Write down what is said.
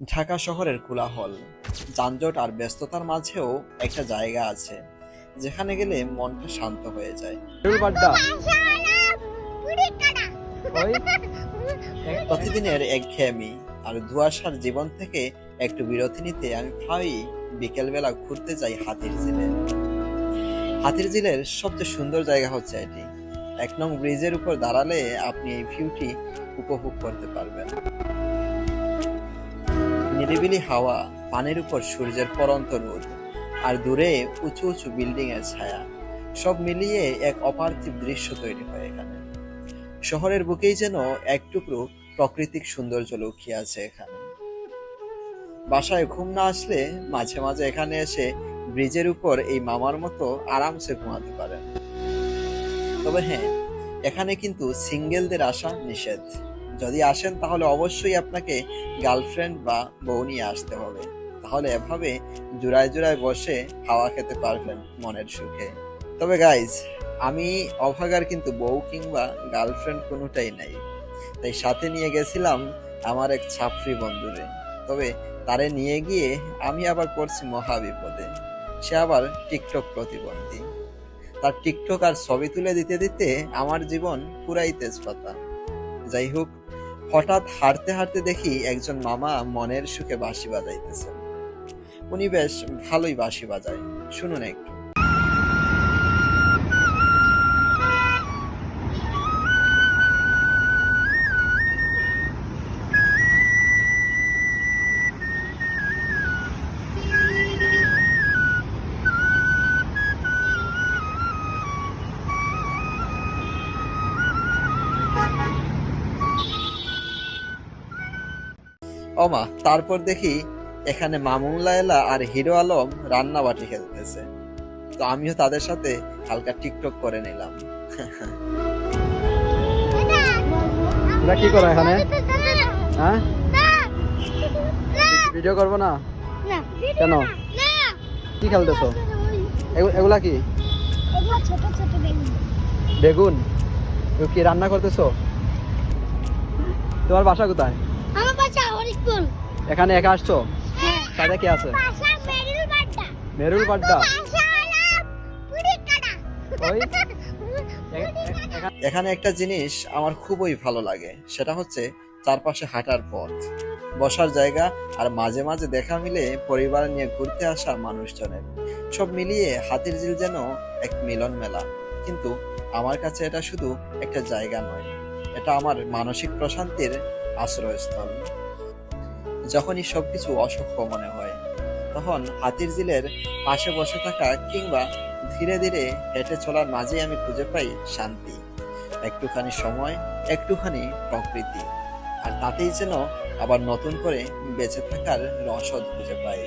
ঢাকা শহরের কোলাহল যানজট আর ব্যস্ততার মাঝেও একটা জায়গা আছে যেখানে গেলে মনটা শান্ত হয়ে যায়। প্রতিদিনের একঘেয়েমি আর ধুয়াশার জীবন থেকে একটু বিরতি নিতে আমি প্রায়ই বিকেলবেলা ঘুরতে যাই হাতির ঝিলে হাতির ঝিলের সবচেয়ে সুন্দর জায়গা হচ্ছে এটি। এক নং ব্রিজের উপর দাঁড়ালে আপনি এই ভিউটি উপভোগ করতে পারবেন। নিরিবিলি হাওয়া পানির উপর সূর্যের পরন্ত রোদ আর দূরে উঁচু উঁচু বিল্ডিং এর ছায়া। সব মিলিয়ে এক অপার্থিব দৃশ্য তৈরি হয় এখানে। শহরের বুকেই যেন এক টুকরো প্রাকৃতিক সৌন্দর্য লুকিয়ে আছে এখানে। বাসায় ঘুম না আসলে মাঝে মাঝে এখানে এসে ব্রিজের উপর এই মামার মতো আরামসে ঘুমাতে পারেন তবে হ্যাঁ এখানে কিন্তু সিঙ্গেলদের আসা নিষেধ। যদি আসেন, তাহলে অবশ্যই আপনাকে গার্লফ্রেন্ড বা বউ নিয়ে আসতে হবে। তাহলে এভাবে জোড়ায় জোড়ায় বসে হাওয়া খেতে পারবেন মনের সুখে। তবে গাইজ আমি অভাগার কিন্তু বউ কিংবা গার্লফ্রেন্ড কোনোটাই নাই। তাই সাথে নিয়ে গেছিলাম আমার এক ছাপড়ি বন্ধুরে। তবে তারে নিয়ে গিয়ে আমি আবার পড়ছি মহাবিপদে সে আবার টিকটক প্রতিবন্ধী। তার টিকটক আর ছবি তুলে দিতে দিতে আমার জীবন পুরাই তেজপাতা। যাই হোক হঠাৎ হারতে হারতে দেখি একজন মামা মনের সুখে বাঁশি বাজাইতেছেন উনি বেশ ভালোই বাঁশি বাজায়। শুনুন একটু। ওমা তারপর দেখি এখানে মামুন লায়লা আর হিরো আলম রান্না বাটি খেলতেছে। তো আমিও তাদের সাথে হালকা টিকটক করে নিলাম। কি করো এখানে? হ্যাঁ? ভিডিও করব না? কেন? কি খেলতেছো? এগুলা কি? ছোট ছোট বেলুন বেগুন? কি রান্না করতেছো? তোমার বাসা কোথায়? এখানে একা আসছো? হ্যাঁ সাথে কে আছে? বাসা মেরিল বাড্ডা। ওই। এখানে- এখানে একটা জিনিস আমার খুবই ভালো লাগে সেটা হচ্ছে চারপাশে হাঁটার পথ। বসার জায়গা আর মাঝে মাঝে দেখা মিলে পরিবার নিয়ে ঘুরতে আসা মানুষজনের। সব মিলিয়ে হাতির ঝিল যেন এক মিলন মেলা। কিন্তু আমার কাছে এটা শুধু একটা জায়গা নয় এটা আমার মানসিক প্রশান্তির আশ্রয়স্থল। যখনই সবকিছু অসক্ষ মনে হয়, তখন হাতির জিলের পাশে বসে থাকা কিংবা ধীরে ধীরে হেঁটে চলার মাঝেই আমি খুঁজে পাই শান্তি। একটুখানি সময়, একটুখানি প্রকৃতি, আর তাতেই যেন আবার নতুন করে বেঁচে থাকার রসদ খুঁজে পাই।